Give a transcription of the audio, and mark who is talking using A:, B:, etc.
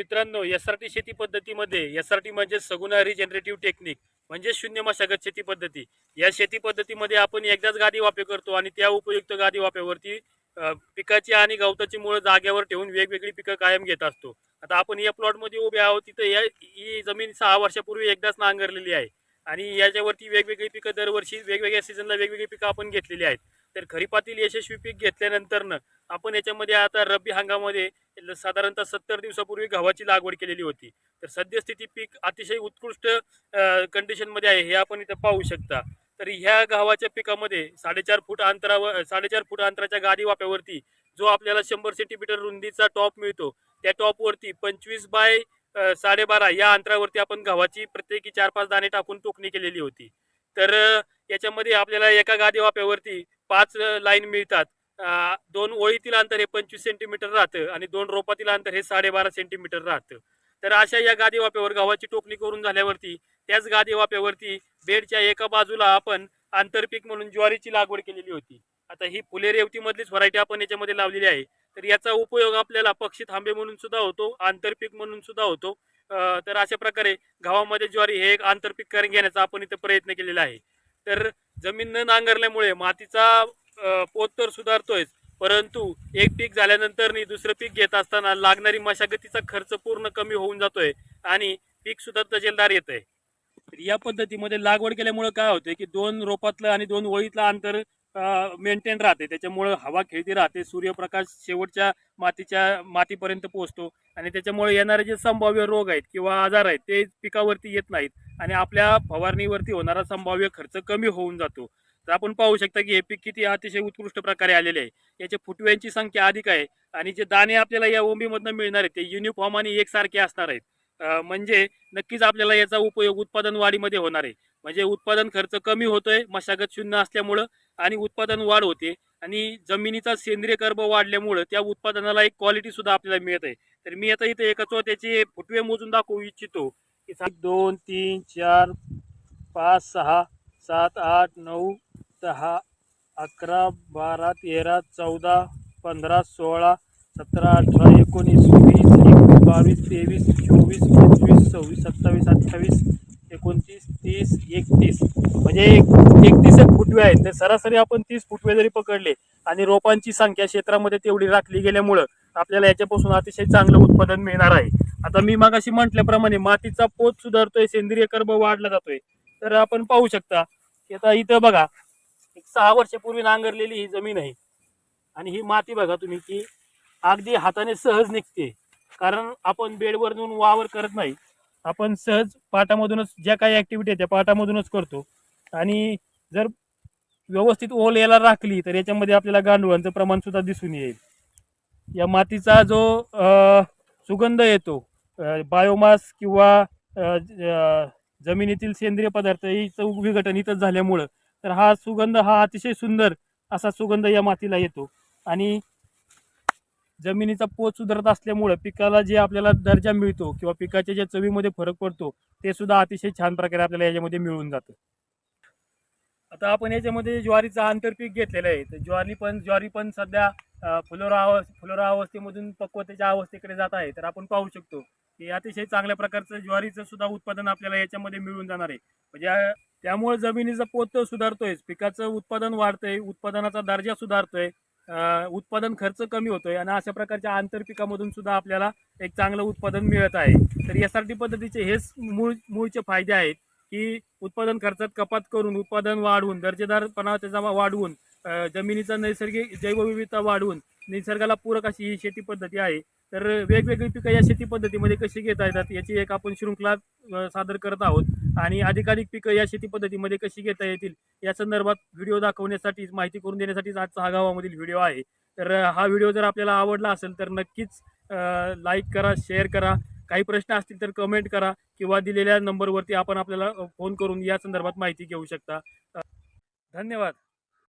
A: मित्रांनो S R T शेती पद्धतीमध्ये एस आर टी म्हणजे सगुणा रिजनरेटिव्ह टेक्निक म्हणजे शून्य मशागत शेती पद्धती. या शेती पद्धतीमध्ये आपण एकदाच गादी वापर करतो आणि त्या उपयुक्त गादी वाफ्यावरती पिकाची आणि गवताची मुळं जागेवर ठेवून वेगवेगळी पिकं कायम घेत असतो. आता आपण या प्लॉटमध्ये उभे आहोत तिथं या ही जमीन सहा वर्षापूर्वी एकदाच नांगरलेली आहे. आणि याच्यावरती वेगवेगळी पिकं दरवर्षी वेगवेगळ्या सीझनला वेगवेगळी पिकं आपण घेतलेली आहेत. तर खरीपातील यशस्वी पीक घेतल्यानंतरनं आपण याच्यामध्ये आता रब्बी हंगामध्ये साधारणतः सत्तर दिवसापूर्वी गव्हाची लागवड केलेली होती. तर सद्यस्थिती पीक अतिशय उत्कृष्ट कंडिशनमध्ये आहे हे आपण इथं पाहू शकता. तर ह्या गव्हाच्या पिकामध्ये साडेचार फूट अंतरावर साडेचार फूट अंतराच्या गादी वाप्यावरती जो आपल्याला शंभर सेंटीमीटर रुंदीचा टॉप मिळतो त्या टॉपवरती पंचवीस बाय साडेबारा या अंतरावरती आपण गव्हाची प्रत्येकी चार पाच दाणे टाकून टोकणी केलेली होती. तर याच्यामध्ये आपल्याला एका गादी वाप्यावरती पाच लाईन मिळतात. दोन ओळीतील अंतर हे पंचवीस सेंटीमीटर राहतं आणि दोन रोपातील अंतर हे साडेबारा सेंटीमीटर राहतं. तर अशा या गादी वाप्यावर गव्हाची टोपणी करून झाल्यावरती त्याच गादी वाप्यावरती बेडच्या एका बाजूला आपण आंतरपीक म्हणून ज्वारीची लागवड केलेली होती. आता ही फुले रेवतीमधलीच व्हरायटी आपण याच्यामध्ये लावलेली आहे. तर याचा उपयोग आपल्याला पक्षी थांबे म्हणून सुद्धा होतो आंतरपीक म्हणून सुद्धा होतो. तर अशा प्रकारे गव्हामध्ये ज्वारी हे एक आंतरपीक करून घेण्याचा आपण इथे प्रयत्न केलेला आहे. तर जमीन न नांगरल्यामुळे मातीचा पोत तर सुधारतोय परंतु एक पीक झाल्यानंतर दुसरं पीक घेत असताना लागणारी मशागतीचा खर्च पूर्ण कमी होऊन जातोय आणि पीक सुद्धा तजेलदार येत आहे या पद्धतीमध्ये लागवड केल्यामुळे काय होतं की दोन रोपातलं आणि दोन ओळीतलं अंतर मेंटेन राहते त्याच्यामुळं हवा खेळती राहते सूर्यप्रकाश शेवटच्या मातीच्या मातीपर्यंत पोहोचतो आणि त्याच्यामुळे येणारे जे संभाव्य रोग आहेत किंवा आजार आहेत ते पिकावरती येत नाहीत आणि आपल्या फवारणीवरती होणारा संभाव्य खर्च कमी होऊन जातो. तर आपण पाहू शकता की हे पीक किती अतिशय उत्कृष्ट प्रकारे आलेले आहे. याच्या फुटव्यांची संख्या अधिक आहे आणि जे दाणे आपल्याला या ओंबीमधनं मिळणार आहेत ते युनिफॉर्म आणि एकसारखे असणार आहेत. म्हणजे नक्कीच आपल्याला याचा उपयोग उत्पादन वाढीमध्ये होणार आहे. म्हणजे उत्पादन खर्च कमी होतोय मशागत शून्य असल्यामुळं आणि उत्पादन वाढ होते आणि जमिनीचा सेंद्रिय कर्ब वाढल्यामुळं त्या उत्पादनाला एक क्वालिटी सुद्धा आपल्याला मिळत आहे. तर मी आता इथे एका त्याचे फुटवे मोजून दाखवू इच्छितो. की दोन तीन चार पाच सहा सात आठ नऊ दहा अकरा बारा तेरा चौदा पंधरा सोळा सतरा अठरा एकोणीस वीस एकवीस बावीस तेवीस चोवीस पंचवीस सव्वीस सत्तावीस अठ्ठावीस एकोणतीस तीस एकतीस. म्हणजे एकतीस एक फुटवे आहेत. तर सरासरी आपण तीस फुटवे जरी पकडले आणि रोपांची संख्या क्षेत्रामध्ये तेवढी राखली गेल्यामुळं आपल्याला याच्यापासून अतिशय चांगलं उत्पादन मिळणार आहे. आता मी मागाशी म्हटल्याप्रमाणे मातीचा पोत सुधारतोय सेंद्रिय कर्ब वाढला जातोय. तर आपण पाहू शकता की आता इथं बघा एक सहा वर्षापूर्वी नांगरलेली ही जमीन आहे. आणि ही माती बघा तुम्ही की अगदी हाताने सहज निघते. कारण आपण बेडवर नेऊन वावर करत नाही. आपण सहज पाटामधूनच ज्या काही ऍक्टिव्हिटी आहे त्या पाटामधूनच करतो. आणि जर व्यवस्थित ओल याला राखली तर याच्यामध्ये आपल्याला गांडुळांचं प्रमाण सुद्धा दिसून येईल. या मातीचा जो सुगंध येतो बायोमास किंवा ज- जमिनीतील सेंद्रिय पदार्थ हिचं विघटन इथंच झाल्यामुळं तर हा सुगंध हा अतिशय सुंदर असा सुगंध या मातीला येतो. आणि जमिनीचा पोत सुधारत असल्यामुळं पिकाला जे आपल्याला दर्जा मिळतो किंवा पिकाच्या ज्या चवीमध्ये फरक पडतो ते सुद्धा अतिशय छान प्रकारे आपल्याला याच्यामध्ये मिळून जातं. आता आपण याच्यामध्ये ज्वारीचं आंतरपीक घेतलेलं आहे. तर ज्वारी पण ज्वारी पण सध्या फुलोरा अव फुलोरा अवस्थेमधून पक्वतेच्या अवस्थेकडे जात आहे. तर आपण पाहू शकतो की अतिशय चांगल्या प्रकारचं ज्वारीचं सुद्धा उत्पादन आपल्याला याच्यामध्ये मिळून जाणार आहे. म्हणजे त्यामुळे जमिनीचा पोत सुधारतोय पिकाचं उत्पादन वाढतंय उत्पादनाचा दर्जा सुधारतोय उत्पादन खर्च कमी होतोय आणि अशा प्रकारच्या आंतरपिकामधून सुद्धा आपल्याला एक चांगलं उत्पादन मिळत आहे. तर यासाठी पद्धतीचे हेच मूळ मूळचे फायदे आहेत की उत्पादन खर्चात कपात करून उत्पादन वाढवून दर्जेदारपणा त्याचा वाढवून जमिनीचा नैसर्गिक जैवविविधता वाढवून निसर्गाला पूरक अशी ही शेती पद्धती आहे. तर वेगवेगळी पिकं या शेती पद्धतीमध्ये कशी घेता येतात याची एक आपण शृंखला सादर करत आहोत. आणि अधिकाधिक पिकं या शेती पद्धतीमध्ये कशी घेता येतील या संदर्भात व्हिडिओ दाखवण्यासाठी माहिती करून देण्यासाठीच आजचा हा गावामधील व्हिडिओ आहे. तर हा व्हिडिओ जर आपल्याला आवडला असेल तर नक्कीच लाईक करा शेअर करा. काही प्रश्न असतील तर कमेंट करा किंवा दिलेल्या नंबरवरती आपण आपल्याला फोन करून या संदर्भात माहिती घेऊ शकता. धन्यवाद.